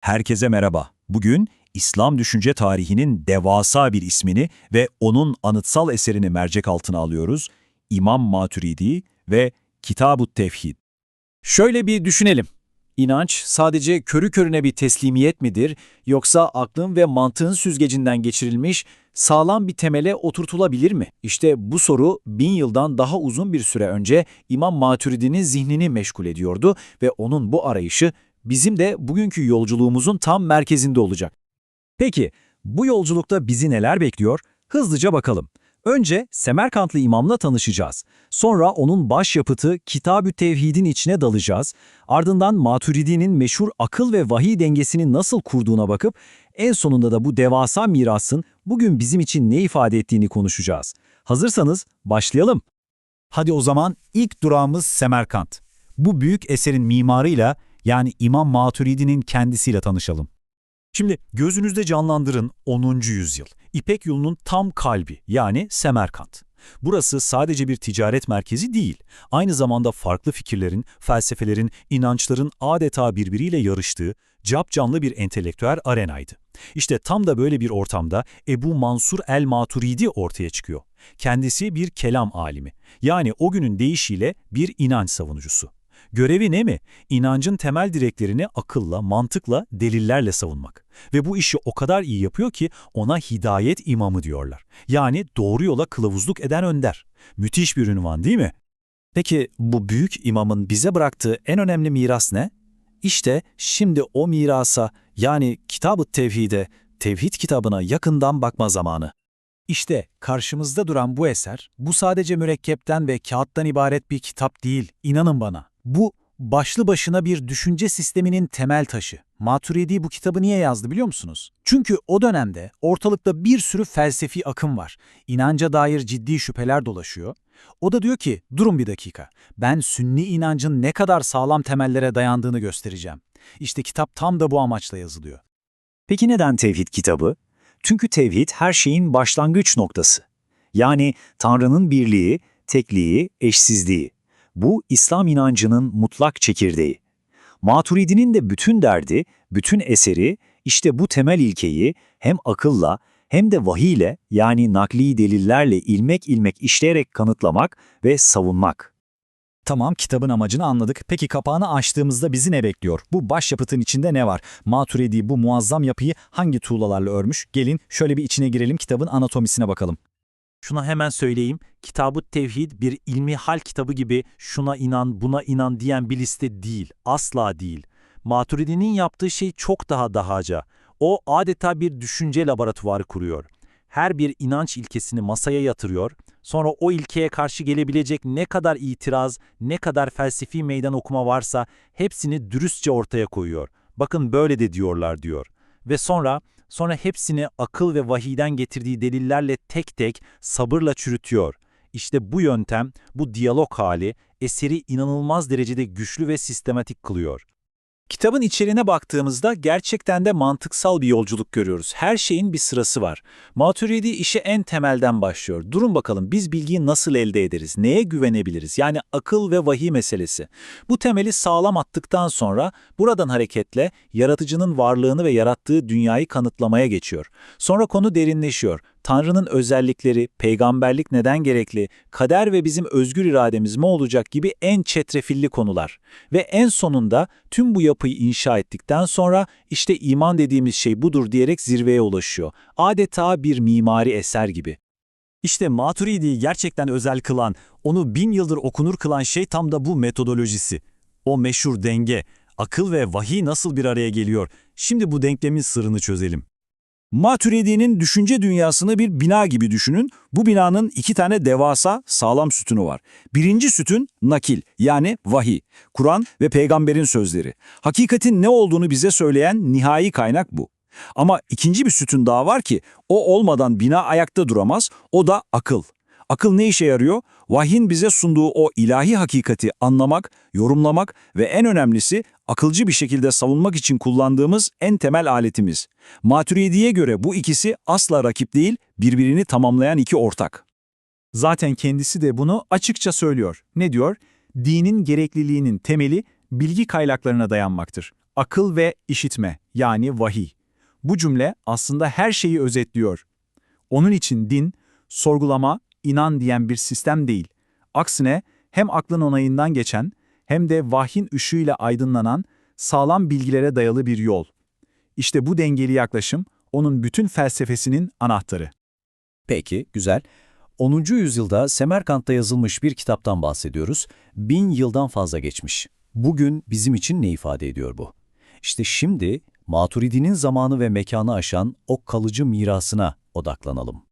Herkese merhaba. Bugün İslam düşünce tarihinin devasa bir ismini ve onun anıtsal eserini mercek altına alıyoruz. İmam Maturidi ve Kitab-ı Tevhid. Şöyle bir düşünelim. İnanç sadece körü körüne bir teslimiyet midir yoksa aklın ve mantığın süzgecinden geçirilmiş sağlam bir temele oturtulabilir mi? İşte bu soru bin yıldan daha uzun bir süre önce İmam Maturidi'nin zihnini meşgul ediyordu ve onun bu arayışı bizim de bugünkü yolculuğumuzun tam merkezinde olacak. Peki bu yolculukta bizi neler bekliyor? Hızlıca bakalım. Önce Semerkantlı imamla tanışacağız. Sonra onun başyapıtı Kitab-ı Tevhid'in içine dalacağız. Ardından Maturidi'nin meşhur akıl ve vahiy dengesini nasıl kurduğuna bakıp en sonunda da bu devasa mirasın bugün bizim için ne ifade ettiğini konuşacağız. Hazırsanız başlayalım. Hadi o zaman ilk durağımız Semerkant. Bu büyük eserin mimarıyla yani İmam Maturidi'nin kendisiyle tanışalım. Şimdi gözünüzde canlandırın 10. yüzyıl. İpek yolunun tam kalbi yani Semerkant. Burası sadece bir ticaret merkezi değil, aynı zamanda farklı fikirlerin, felsefelerin, inançların adeta birbiriyle yarıştığı capcanlı bir entelektüel arenaydı. İşte tam da böyle bir ortamda Ebu Mansur el-Maturidi ortaya çıkıyor. Kendisi bir kelam alimi, yani o günün deyişiyle bir inanç savunucusu. Görevi ne mi? İnancın temel direklerini akılla, mantıkla, delillerle savunmak. Ve bu işi o kadar iyi yapıyor ki ona hidayet imamı diyorlar. Yani doğru yola kılavuzluk eden önder. Müthiş bir ünvan değil mi? Peki bu büyük imamın bize bıraktığı en önemli miras ne? İşte şimdi o mirasa yani Kitab-ı Tevhid'e, Tevhid kitabına yakından bakma zamanı. İşte karşımızda duran bu eser, bu sadece mürekkepten ve kağıttan ibaret bir kitap değil, inanın bana. Bu başlı başına bir düşünce sisteminin temel taşı. Maturidi bu kitabı niye yazdı biliyor musunuz? Çünkü o dönemde ortalıkta bir sürü felsefi akım var. İnanca dair ciddi şüpheler dolaşıyor. O da diyor ki, durun bir dakika, ben sünni inancın ne kadar sağlam temellere dayandığını göstereceğim. İşte kitap tam da bu amaçla yazılıyor. Peki neden tevhid kitabı? Çünkü tevhid her şeyin başlangıç noktası. Yani Tanrı'nın birliği, tekliği, eşsizliği. Bu İslam inancının mutlak çekirdeği. Maturidi'nin de bütün derdi, bütün eseri işte bu temel ilkeyi hem akılla hem de vahiyle yani nakli delillerle ilmek ilmek işleyerek kanıtlamak ve savunmak. Tamam kitabın amacını anladık. Peki kapağını açtığımızda bizi ne bekliyor? Bu başyapıtın içinde ne var? Maturidi bu muazzam yapıyı hangi tuğlalarla örmüş? Gelin şöyle bir içine girelim kitabın anatomisine bakalım. Şuna hemen söyleyeyim, Kitab-ı Tevhid bir ilmi hal kitabı gibi şuna inan, buna inan diyen bir liste değil, asla değil. Maturidi'nin yaptığı şey çok daha dahaca. O adeta bir düşünce laboratuvarı kuruyor. Her bir inanç ilkesini masaya yatırıyor, sonra o ilkeye karşı gelebilecek ne kadar itiraz, ne kadar felsefi meydan okuma varsa hepsini dürüstçe ortaya koyuyor. Bakın böyle de diyorlar diyor. Ve sonra Sonra hepsini akıl ve vahiyden getirdiği delillerle tek tek sabırla çürütüyor. İşte bu yöntem, bu diyalog hali eseri inanılmaz derecede güçlü ve sistematik kılıyor. Kitabın içeriğine baktığımızda gerçekten de mantıksal bir yolculuk görüyoruz. Her şeyin bir sırası var. Maturidi işe en temelden başlıyor. Durun bakalım biz bilgiyi nasıl elde ederiz? Neye güvenebiliriz? Yani akıl ve vahiy meselesi. Bu temeli sağlam attıktan sonra buradan hareketle yaratıcının varlığını ve yarattığı dünyayı kanıtlamaya geçiyor. Sonra konu derinleşiyor. Tanrı'nın özellikleri, peygamberlik neden gerekli, kader ve bizim özgür irademiz mi olacak gibi en çetrefilli konular. Ve en sonunda tüm bu yapıyı inşa ettikten sonra işte iman dediğimiz şey budur diyerek zirveye ulaşıyor. Adeta bir mimari eser gibi. İşte Maturidi'yi gerçekten özel kılan, onu bin yıldır okunur kılan şey tam da bu metodolojisi. O meşhur denge, akıl ve vahiy nasıl bir araya geliyor? Şimdi bu denklemin sırrını çözelim. Maturidi'nin düşünce dünyasını bir bina gibi düşünün. Bu binanın iki tane devasa sağlam sütunu var. Birinci sütun nakil yani vahiy, Kur'an ve peygamberin sözleri. Hakikatin ne olduğunu bize söyleyen nihai kaynak bu. Ama ikinci bir sütun daha var ki o olmadan bina ayakta duramaz, o da akıl. Akıl ne işe yarıyor? Vahyin bize sunduğu o ilahi hakikati anlamak, yorumlamak ve en önemlisi akılcı bir şekilde savunmak için kullandığımız en temel aletimiz. Maturidi'ye göre bu ikisi asla rakip değil, birbirini tamamlayan iki ortak. Zaten kendisi de bunu açıkça söylüyor. Ne diyor? Dinin gerekliliğinin temeli bilgi kaynaklarına dayanmaktır. akıl ve işitme yani vahiy. Bu cümle aslında her şeyi özetliyor. Onun için din, sorgulama, inan diyen bir sistem değil. Aksine hem aklın onayından geçen hem de vahyin ışığıyla aydınlanan sağlam bilgilere dayalı bir yol. İşte bu dengeli yaklaşım onun bütün felsefesinin anahtarı. Peki, güzel. 10. yüzyılda Semerkant'ta yazılmış bir kitaptan bahsediyoruz. Bin yıldan fazla geçmiş. Bugün bizim için ne ifade ediyor bu? İşte şimdi Maturidi'nin zamanı ve mekanı aşan o kalıcı mirasına odaklanalım.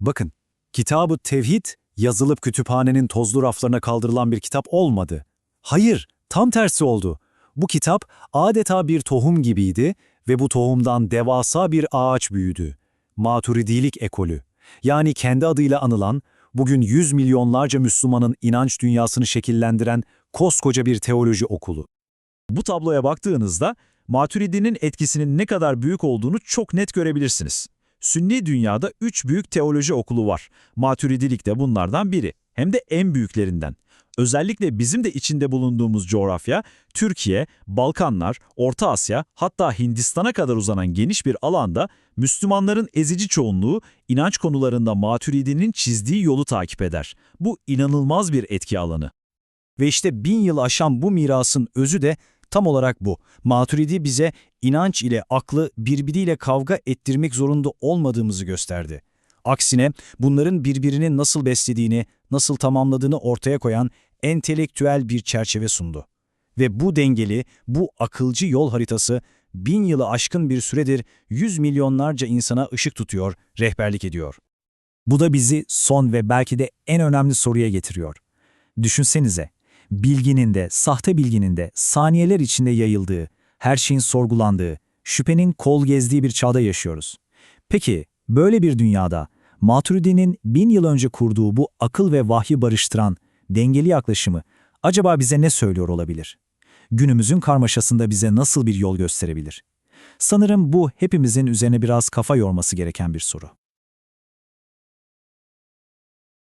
Bakın, Kitab-ı Tevhid yazılıp kütüphanenin tozlu raflarına kaldırılan bir kitap olmadı. Hayır, tam tersi oldu. Bu kitap adeta bir tohum gibiydi ve bu tohumdan devasa bir ağaç büyüdü. Maturidilik ekolü. Yani kendi adıyla anılan, bugün yüz milyonlarca Müslümanın inanç dünyasını şekillendiren koskoca bir teoloji okulu. Bu tabloya baktığınızda Maturidi'nin etkisinin ne kadar büyük olduğunu çok net görebilirsiniz. Sünni dünyada üç büyük teoloji okulu var. Maturidilik de bunlardan biri. Hem de en büyüklerinden. Özellikle bizim de içinde bulunduğumuz coğrafya, Türkiye, Balkanlar, Orta Asya hatta Hindistan'a kadar uzanan geniş bir alanda Müslümanların ezici çoğunluğu inanç konularında Maturidi'nin çizdiği yolu takip eder. Bu inanılmaz bir etki alanı. Ve işte bin yıl aşan bu mirasın özü de tam olarak bu. Maturidi bize inanç ile aklı birbiriyle kavga ettirmek zorunda olmadığımızı gösterdi. Aksine bunların birbirini nasıl beslediğini, nasıl tamamladığını ortaya koyan entelektüel bir çerçeve sundu. Ve bu dengeli, bu akılcı yol haritası bin yılı aşkın bir süredir yüz milyonlarca insana ışık tutuyor, rehberlik ediyor. Bu da bizi son ve belki de en önemli soruya getiriyor. Düşünsenize, bilginin de, sahte bilginin de saniyeler içinde yayıldığı, her şeyin sorgulandığı, şüphenin kol gezdiği bir çağda yaşıyoruz. Peki, böyle bir dünyada Maturidi'nin bin yıl önce kurduğu bu akıl ve vahyi barıştıran, dengeli yaklaşımı acaba bize ne söylüyor olabilir? Günümüzün karmaşasında bize nasıl bir yol gösterebilir? Sanırım bu hepimizin üzerine biraz kafa yorması gereken bir soru.